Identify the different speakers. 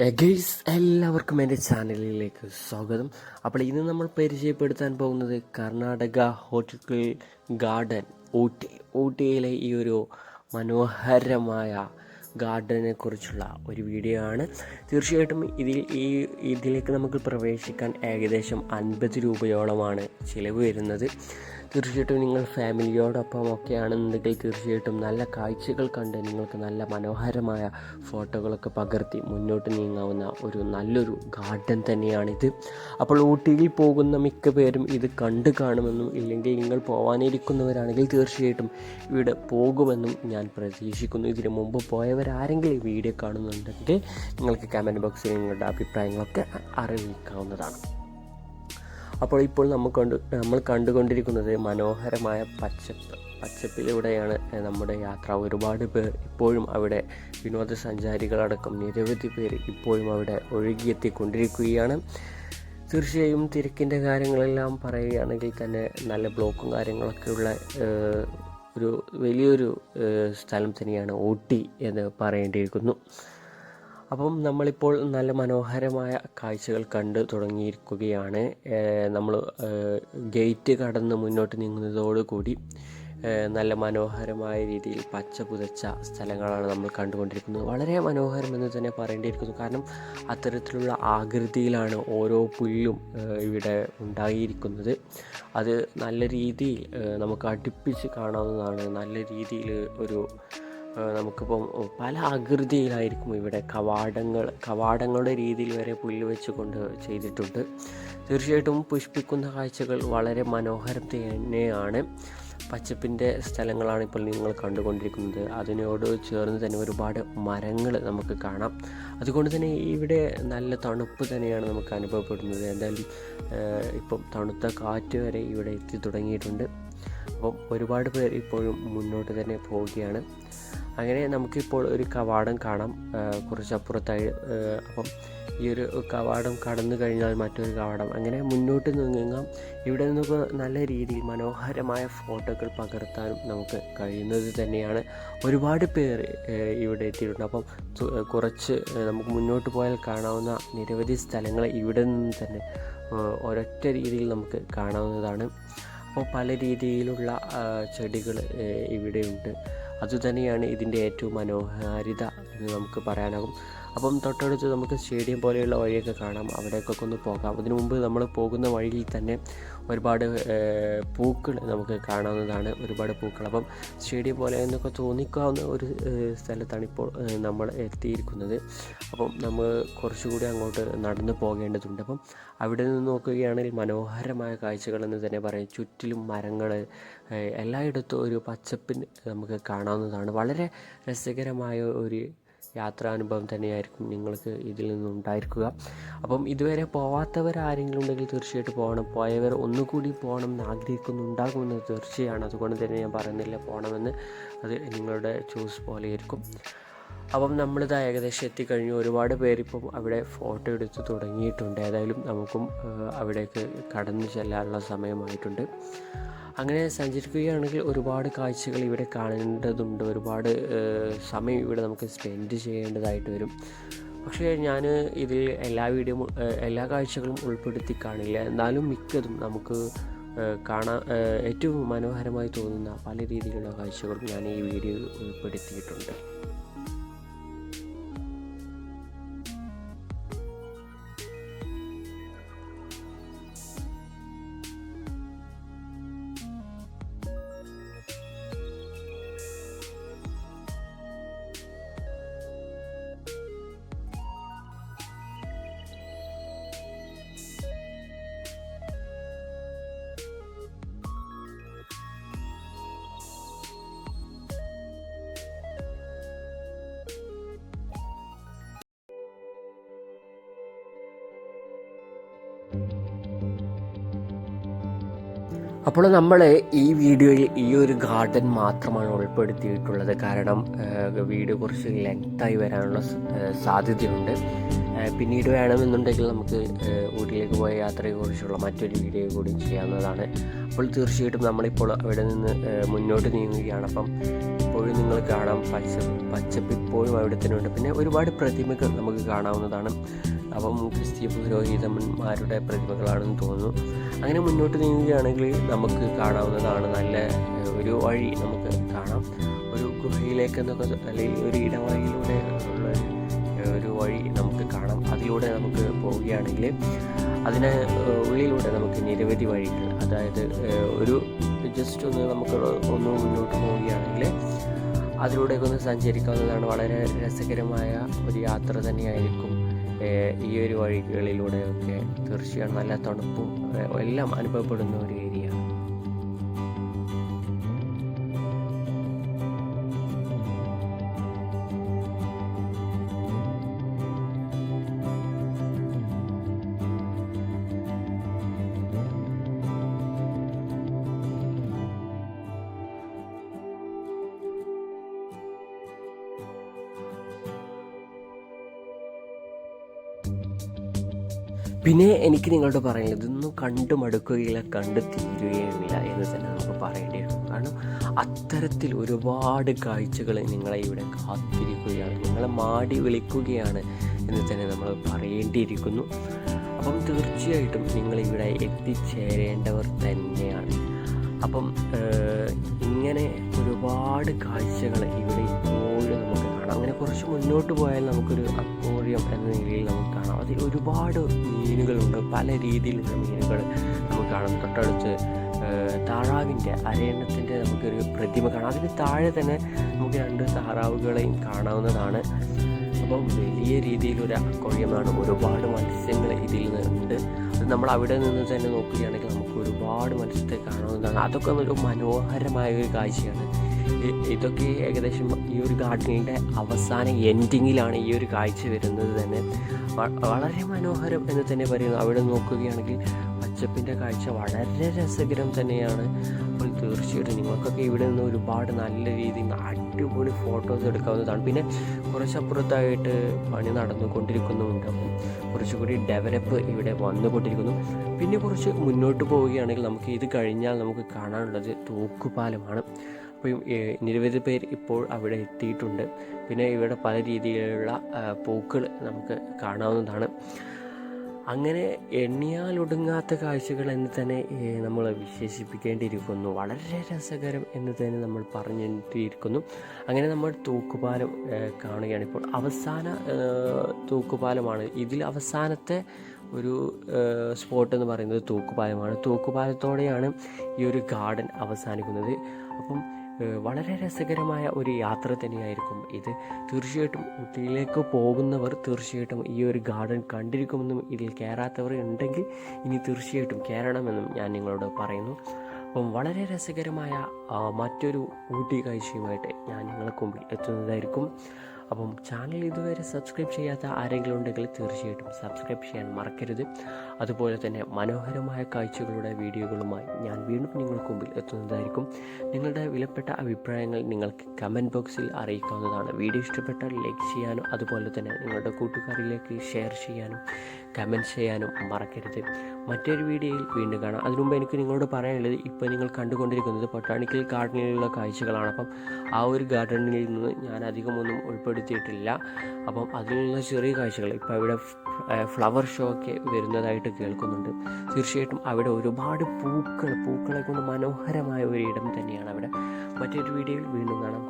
Speaker 1: Guys എല്ലാവർക്കും എന്റെ ചാനലിലേക്ക് സ്വാഗതം. അപ്പോൾ ഇന്ന് നമ്മൾ പരിചയപ്പെടുത്താൻ പോകുന്നത് കർണാടക ഹോട്ടിക്കൽ ഗാർഡൻ ഊട്ടി. ഊട്ടിയിലെ ഈ ഒരു മനോഹരമായ ഗാർഡനെ കുറിച്ചുള്ള ഒരു വീഡിയോ ആണ്. തീർച്ചയായിട്ടും ഇതിൽ ഈ ഇതിലേക്ക് നമുക്ക് പ്രവേശിക്കാൻ ഏകദേശം അൻപത് രൂപയോളമാണ് ചിലവ് വരുന്നത്. തീർച്ചയായിട്ടും നിങ്ങൾ ഫാമിലിയോടൊപ്പം ഒക്കെ ആണെന്നുണ്ടെങ്കിൽ തീർച്ചയായിട്ടും നല്ല കാഴ്ചകൾ കണ്ട് നിങ്ങൾക്ക് നല്ല മനോഹരമായ ഫോട്ടോകളൊക്കെ പകർത്തി മുന്നോട്ട് നീങ്ങാവുന്ന ഒരു നല്ലൊരു ഗാർഡൻ തന്നെയാണിത്. അപ്പോൾ ഊട്ടിയിൽ പോകുന്ന മിക്ക പേരും ഇത് കണ്ടു കാണുമെന്നും ഇല്ലെങ്കിൽ നിങ്ങൾ പോകാനിരിക്കുന്നവരാണെങ്കിൽ തീർച്ചയായിട്ടും ഇവിടെ പോകുമെന്നും ഞാൻ പ്രതീക്ഷിക്കുന്നു. ഇതിനു മുമ്പ് പോയവരാരെങ്കിലും ഈ വീഡിയോ കാണുന്നുണ്ടെങ്കിൽ നിങ്ങൾക്ക് കമന്റ് ബോക്സിൽ നിങ്ങളുടെ അഭിപ്രായങ്ങളൊക്കെ അറിയിക്കാവുന്നതാണ്. അപ്പോൾ ഇപ്പോൾ നമ്മൾ കണ്ടു നമ്മൾ കണ്ടുകൊണ്ടിരിക്കുന്നത് മനോഹരമായ പച്ചപ്പ് പച്ചപ്പിലൂടെയാണ് നമ്മുടെ യാത്ര. ഒരുപാട് പേർ ഇപ്പോഴും അവിടെ വിനോദസഞ്ചാരികളടക്കം നിരവധി പേർ ഇപ്പോഴും അവിടെ ഒഴുകിയെത്തിക്കൊണ്ടിരിക്കുകയാണ്. തീർച്ചയായും തിരക്കിന്റെ കാര്യങ്ങളെല്ലാം പറയുകയാണെങ്കിൽ തന്നെ നല്ല ബ്ലോക്കും കാര്യങ്ങളൊക്കെ ഉള്ള ഏഹ്, ഒരു വലിയൊരു സ്ഥലം തന്നെയാണ് ഊട്ടി എന്ന് പറയേണ്ടിയിരിക്കുന്നു. അപ്പം നമ്മളിപ്പോൾ നല്ല മനോഹരമായ കാഴ്ചകൾ കണ്ട് തുടങ്ങിയിരിക്കുകയാണ്. നമ്മൾ ഗേറ്റ് കടന്ന് മുന്നോട്ട് നീങ്ങുന്നതോടുകൂടി നല്ല മനോഹരമായ രീതിയിൽ പച്ച പുതച്ച സ്ഥലങ്ങളാണ് നമ്മൾ കണ്ടുകൊണ്ടിരിക്കുന്നത്. വളരെ മനോഹരമെന്ന് തന്നെ പറയേണ്ടിയിരിക്കുന്നു. കാരണം അത്തരത്തിലുള്ള ആകൃതിയിലാണ് ഓരോ പുല്ലും ഇവിടെ ഉണ്ടായിരിക്കുന്നത്. അത് നല്ല രീതിയിൽ നമുക്ക് അടുപ്പിച്ച് കാണാവുന്നതാണ്. നല്ല രീതിയിൽ ഒരു നമുക്കിപ്പം പല ആകൃതിയിലായിരിക്കും ഇവിടെ കവാടങ്ങൾ കവാടങ്ങളുടെ രീതിയിൽ വരെ പുല്ല് വെച്ചുകൊണ്ട് ചെയ്തിട്ടുണ്ട്. തീർച്ചയായിട്ടും പുഷ്പിക്കുന്ന കാഴ്ചകൾ വളരെ മനോഹരം തന്നെയാണ്. പച്ചപ്പിന്റെ സ്ഥലങ്ങളാണ് ഇപ്പോൾ നിങ്ങൾ കണ്ടുകൊണ്ടിരിക്കുന്നത്. അതിനോട് ചേർന്ന് തന്നെ ഒരുപാട് മരങ്ങൾ നമുക്ക് കാണാം. അതുകൊണ്ട് തന്നെ ഇവിടെ നല്ല തണുപ്പ് തന്നെയാണ് നമുക്ക് അനുഭവപ്പെടുന്നത്. എന്തായാലും ഇപ്പം തണുത്ത കാറ്റ് വരെ ഇവിടെ എത്തി തുടങ്ങിയിട്ടുണ്ട്. അപ്പം ഒരുപാട് പേർ ഇപ്പോഴും മുന്നോട്ട് തന്നെ പോവുകയാണ്. അങ്ങനെ നമുക്കിപ്പോൾ ഒരു കവാടം കാണാം. കുറച്ചപ്പുറത്തായി അപ്പം ഈ ഒരു കവാടം കടന്നു കഴിഞ്ഞാൽ മറ്റൊരു കവാടം. അങ്ങനെ മുന്നോട്ട് നീങ്ങാം. ഇവിടെ നിന്നൊക്കെ നല്ല രീതിയിൽ മനോഹരമായ ഫോട്ടോകൾ പകർത്താനും നമുക്ക് കഴിയുന്നത് തന്നെയാണ്. ഒരുപാട് പേർ ഇവിടെ എത്തിയിട്ടുണ്ട്. അപ്പം കുറച്ച് നമുക്ക് മുന്നോട്ട് പോയാൽ കാണാവുന്ന നിരവധി സ്ഥലങ്ങൾ ഇവിടെ നിന്ന് തന്നെ ഒരൊറ്റ രീതിയിൽ നമുക്ക് കാണാവുന്നതാണ്. അപ്പോൾ പല രീതിയിലുള്ള ചെടികൾ ഇവിടെയുണ്ട്. അതുതന്നെയാണ് ഇതിന്റെ ഏറ്റവും മനോഹാരിത എന്ന് നമുക്ക് പറയാനാകും. അപ്പം തൊട്ടടുത്ത് നമുക്ക് സ്റ്റേഡിയം പോലെയുള്ള വഴിയൊക്കെ കാണാം. അവിടേക്കൊക്കെ ഒന്ന് പോകാം. അതിനു മുമ്പ് നമ്മൾ പോകുന്ന വഴിയിൽ തന്നെ ഒരുപാട് പൂക്കൾ നമുക്ക് കാണാവുന്നതാണ്. ഒരുപാട് പൂക്കൾ. അപ്പം സ്റ്റേഡിയം പോലെ എന്നൊക്കെ തോന്നിക്കാവുന്ന ഒരു സ്ഥലത്താണ് ഇപ്പോൾ നമ്മൾ എത്തിയിരിക്കുന്നത്. അപ്പം നമ്മൾ കുറച്ചുകൂടി അങ്ങോട്ട് നടന്നു പോകേണ്ടതുണ്ട്. അപ്പം അവിടെ നിന്ന് നോക്കുകയാണെങ്കിൽ മനോഹരമായ കാഴ്ചകൾ എന്ന് തന്നെ പറയാം. ചുറ്റിലും മരങ്ങൾ എല്ലായിടത്തും ഒരു പച്ചപ്പിന് നമുക്ക് കാണാവുന്നതാണ്. വളരെ രസകരമായ ഒരു യാത്രാനുഭവം തന്നെയായിരിക്കും നിങ്ങൾക്ക് ഇതിൽ നിന്നുണ്ടായിരിക്കുക അപ്പം ഇതുവരെ പോവാത്തവർ ആരെങ്കിലും ഉണ്ടെങ്കിൽ തീർച്ചയായിട്ടും പോകണം. പോയവർ ഒന്നുകൂടി പോകണം എന്ന് ആഗ്രഹിക്കുന്നുണ്ടാകുമെന്ന് തീർച്ചയാണ്. അതുകൊണ്ട് തന്നെ ഞാൻ പറയുന്നില്ല പോകണമെന്ന്. അത് നിങ്ങളുടെ ചൂസ് പോലെയായിരിക്കും. അപ്പം നമ്മളിത് ഏകദേശം എത്തിക്കഴിഞ്ഞു. ഒരുപാട് പേരിപ്പം അവിടെ ഫോട്ടോ എടുത്ത് തുടങ്ങിയിട്ടുണ്ട്. ഏതായാലും നമുക്കും അവിടേക്ക് കടന്നു ചെല്ലാനുള്ള സമയമായിട്ടുണ്ട്. അങ്ങനെ സഞ്ചരിക്കുകയാണെങ്കിൽ ഒരുപാട് കാഴ്ചകൾ ഇവിടെ കാണേണ്ടതുണ്ട്. ഒരുപാട് സമയം ഇവിടെ നമുക്ക് സ്പെൻഡ് ചെയ്യേണ്ടതായിട്ട് വരും. പക്ഷേ ഞാൻ ഇതിൽ എല്ലാ വീഡിയോ എല്ലാ കാഴ്ചകളും ഉൾപ്പെടുത്തി കാണില്ല. എന്നാലും മിക്കതും നമുക്ക് കാണാൻ ഏറ്റവും മനോഹരമായി തോന്നുന്ന പല രീതിയിലുള്ള കാഴ്ചകളും ഞാൻ ഈ വീഡിയോയിൽ ഉൾപ്പെടുത്തിയിട്ടുണ്ട്. അപ്പോൾ നമ്മൾ ഈ വീഡിയോയിൽ ഈ ഒരു ഗാർഡൻ മാത്രമാണ് ഉൾപ്പെടുത്തിയിട്ടുള്ളത്. കാരണം വീഡിയോ കുറച്ച് ലെങ്തായി വരാനുള്ള സാധ്യതയുണ്ട്. പിന്നീട് വേണമെന്നുണ്ടെങ്കിൽ നമുക്ക് ഊട്ടിയിലേക്ക് പോയ യാത്രയെക്കുറിച്ചുള്ള മറ്റൊരു വീഡിയോ കൂടി ചെയ്യാവുന്നതാണ്. അപ്പോൾ തീർച്ചയായിട്ടും നമ്മളിപ്പോൾ അവിടെ നിന്ന് മുന്നോട്ട് നീങ്ങുകയാണ്. അപ്പം ഇപ്പോഴും നിങ്ങൾ കാണാം പച്ച പച്ചപ്പ് ഇപ്പോഴും അവിടെ തന്നെ ഉണ്ട് പിന്നെ ഒരുപാട് പ്രതിമകൾ നമുക്ക് കാണാവുന്നതാണ്. അപ്പം ക്രിസ്തീയ പുരോഹിതന്മാരുടെ പ്രതിമകളാണെന്ന് തോന്നുന്നു. അങ്ങനെ മുന്നോട്ട് നീങ്ങുകയാണെങ്കിൽ നമുക്ക് കാണാവുന്നതാണ് നല്ല ഒരു വഴി നമുക്ക് കാണാം. ഒരു ഗുഹയിലേക്ക് എന്നൊക്കെ അല്ലെങ്കിൽ ഒരു ഇടവഴിയിലൂടെ ഉള്ള നമുക്ക് പോവുകയാണെങ്കിൽ അതിന് ഉള്ളിലൂടെ നമുക്ക് നിരവധി വഴികൾ അതായത് ഒരു ജസ്റ്റ് ഒന്ന് നമുക്ക് ഒന്ന് മുന്നോട്ട് പോവുകയാണെങ്കിൽ അതിലൂടെയൊക്കെ ഒന്ന് സഞ്ചരിക്കാവുന്നതാണ്. വളരെ രസകരമായ ഒരു യാത്ര തന്നെയായിരിക്കും ഈ ഒരു വഴികളിലൂടെയൊക്കെ. തീർച്ചയായും നല്ല തണുപ്പും എല്ലാം അനുഭവപ്പെടുന്ന ഒരു പിന്നെ എനിക്ക് നിങ്ങളോട് പറയുന്നത് ഇതൊന്നും കണ്ടു മടുക്കുകയില്ല കണ്ടു തീരുകയുമില്ല എന്ന് തന്നെ നമുക്ക് പറയേണ്ടി വരും. കാരണം അത്തരത്തിൽ ഒരുപാട് കാഴ്ചകൾ നിങ്ങളെ ഇവിടെ കാത്തിരിക്കുകയാണ് നിങ്ങളെ മാടി വിളിക്കുകയാണ് എന്ന് തന്നെ നമ്മൾ പറയേണ്ടിയിരിക്കുന്നു. അപ്പം തീർച്ചയായിട്ടും നിങ്ങളിവിടെ എത്തിച്ചേരേണ്ടവർ തന്നെയാണ്. അപ്പം ഇങ്ങനെ ഒരുപാട് കാഴ്ചകൾ ഇവിടെ കാണാം അങ്ങനെ കുറച്ച് മുന്നോട്ട് പോയാൽ നമുക്കൊരു അക്വോറിയം എന്ന നിലയിൽ നമുക്ക് കാണാം. അതിൽ ഒരുപാട് മീനുകളുണ്ട്. പല രീതിയിലുള്ള മീനുകൾ നമുക്ക് കാണാം. തൊട്ടടുത്ത് താറാവിന്റെ അരയണ്ണത്തിന്റെ നമുക്കൊരു പ്രതിമ കാണാം. അതിന് താഴെ തന്നെ നമുക്ക് രണ്ട് താറാവുകളെയും കാണാവുന്നതാണ്. അപ്പം വലിയ രീതിയിലൊരു അക്വോറിയമാണ്. ഒരുപാട് മത്സ്യങ്ങൾ ഇതിൽ നിന്നുണ്ട്. അത് നമ്മൾ അവിടെ നിന്ന് തന്നെ നോക്കുകയാണെങ്കിൽ നമുക്ക് ഒരുപാട് മത്സ്യത്തെ കാണാവുന്നതാണ്. അതൊക്കെ ഒരു മനോഹരമായ ഒരു കാഴ്ചയാണ്. ഇതൊക്കെ ഏകദേശം ഈ ഒരു ഗാർഡനിന്റെ അവസാന എൻഡിങ്ങിലാണ് ഈ ഒരു കാഴ്ച വരുന്നത് തന്നെ. വളരെ മനോഹരം എന്ന് തന്നെ പറയുന്നു. അവിടെ നോക്കുകയാണെങ്കിൽ പച്ചപ്പിന്റെ കാഴ്ച വളരെ രസകരം തന്നെയാണ്. അപ്പോൾ തീർച്ചയായിട്ടും നിങ്ങൾക്കൊക്കെ ഇവിടെ നിന്ന് ഒരുപാട് നല്ല രീതിയിൽ അടിപൊളി ഫോട്ടോസ് എടുക്കാവുന്നതാണ്. പിന്നെ കുറച്ചപ്പുറത്തായിട്ട് പണി നടന്നുകൊണ്ടിരിക്കുന്നുമുണ്ട്. അപ്പം കുറച്ചുകൂടി ഡെവലപ്പ് ഇവിടെ വന്നുകൊണ്ടിരിക്കുന്നു. പിന്നെ കുറച്ച് മുന്നോട്ട് പോവുകയാണെങ്കിൽ നമുക്ക് ഇത് കഴിഞ്ഞാൽ നമുക്ക് കാണാനുള്ളത് തൂക്കുപാലമാണ്. അപ്പോൾ നിരവധി പേർ ഇപ്പോൾ അവിടെ എത്തിയിട്ടുണ്ട്. പിന്നെ ഇവിടെ പല രീതിയിലുള്ള പൂക്കൾ നമുക്ക് കാണാവുന്നതാണ്. അങ്ങനെ എണ്ണിയാലൊടുങ്ങാത്ത കാഴ്ചകൾ എന്ന് തന്നെ നമ്മൾ വിശേഷിപ്പിക്കേണ്ടിയിരിക്കുന്നു. വളരെ രസകരം എന്ന് തന്നെ നമ്മൾ പറഞ്ഞിരിക്കുന്നു അങ്ങനെ നമ്മൾ തൂക്കുപാലം കാണുകയാണ് ഇപ്പോൾ. അവസാന തൂക്കുപാലമാണ്. ഇതിൽ അവസാനത്തെ ഒരു സ്പോട്ട് എന്ന് പറയുന്നത് തൂക്കുപാലമാണ്. തൂക്കുപാലത്തോടെയാണ് ഈ ഒരു ഗാർഡൻ അവസാനിക്കുന്നത്. അപ്പം വളരെ രസകരമായ ഒരു യാത്ര തന്നെയായിരിക്കും ഇത്. തീർച്ചയായിട്ടും ഊട്ടിയിലേക്ക് പോകുന്നവർ തീർച്ചയായിട്ടും ഈ ഒരു ഗാർഡൻ കണ്ടിരിക്കുമെന്നും ഇതിൽ കയറാത്തവർ ഉണ്ടെങ്കിൽ ഇനി തീർച്ചയായിട്ടും കയറണമെന്നും ഞാൻ നിങ്ങളോട് പറയുന്നു. അപ്പം വളരെ രസകരമായ മറ്റൊരു ഊട്ടി കാഴ്ചയുമായിട്ട് ഞാൻ നിങ്ങൾക്ക് മുമ്പിൽ എത്തുന്നതായിരിക്കും. അപ്പം ചാനൽ ഇതുവരെ സബ്സ്ക്രൈബ് ചെയ്യാത്ത ആരെങ്കിലും ഉണ്ടെങ്കിൽ തീർച്ചയായിട്ടും സബ്സ്ക്രൈബ് ചെയ്യാൻ മറക്കരുത്. അതുപോലെ തന്നെ മനോഹരമായ കാഴ്ചകളുടെ വീഡിയോകളുമായി ഞാൻ വീണ്ടും നിങ്ങൾക്ക് മുമ്പിൽ എത്തുന്നതായിരിക്കും. നിങ്ങളുടെ വിലപ്പെട്ട അഭിപ്രായങ്ങൾ നിങ്ങൾക്ക് കമന്റ് ബോക്സിൽ അറിയിക്കാവുന്നതാണ്. വീഡിയോ ഇഷ്ടപ്പെട്ടാൽ ലൈക്ക് ചെയ്യാനും അതുപോലെ തന്നെ നിങ്ങളുടെ കൂട്ടുകാരിലേക്ക് ഷെയർ ചെയ്യാനും കമന്റ് ചെയ്യാനും മറക്കരുത്. മറ്റൊരു വീഡിയോയിൽ വീണ്ടും കാണാം. അതിനുമുമ്പ് എനിക്ക് നിങ്ങളോട് പറയാനുള്ളത് ഇപ്പോൾ നിങ്ങൾ കണ്ടുകൊണ്ടിരിക്കുന്നത് ബൊട്ടാണിക്കൽ ഗാർഡനിലുള്ള കാഴ്ചകളാണ്. അപ്പം ആ ഒരു ഗാർഡനിൽ നിന്ന് ഞാൻ അധികമൊന്നും ഉൾപ്പെടുത്തിയിട്ടില്ല. അപ്പം അതിലുള്ള ചെറിയ കാഴ്ചകൾ ഇപ്പോൾ ഇവിടെ ഫ്ലവർ ഷോ ഒക്കെ വരുന്നതായിട്ട് കേൾക്കുന്നുണ്ട്. തീർച്ചയായിട്ടും അവിടെ ഒരുപാട് പൂക്കൾ പൂക്കളെ കൊണ്ട് മനോഹരമായ ഒരു ഇടം തന്നെയാണ് അവിടെ. മറ്റൊരു വീഡിയോയിൽ വീണ്ടും കാണാം.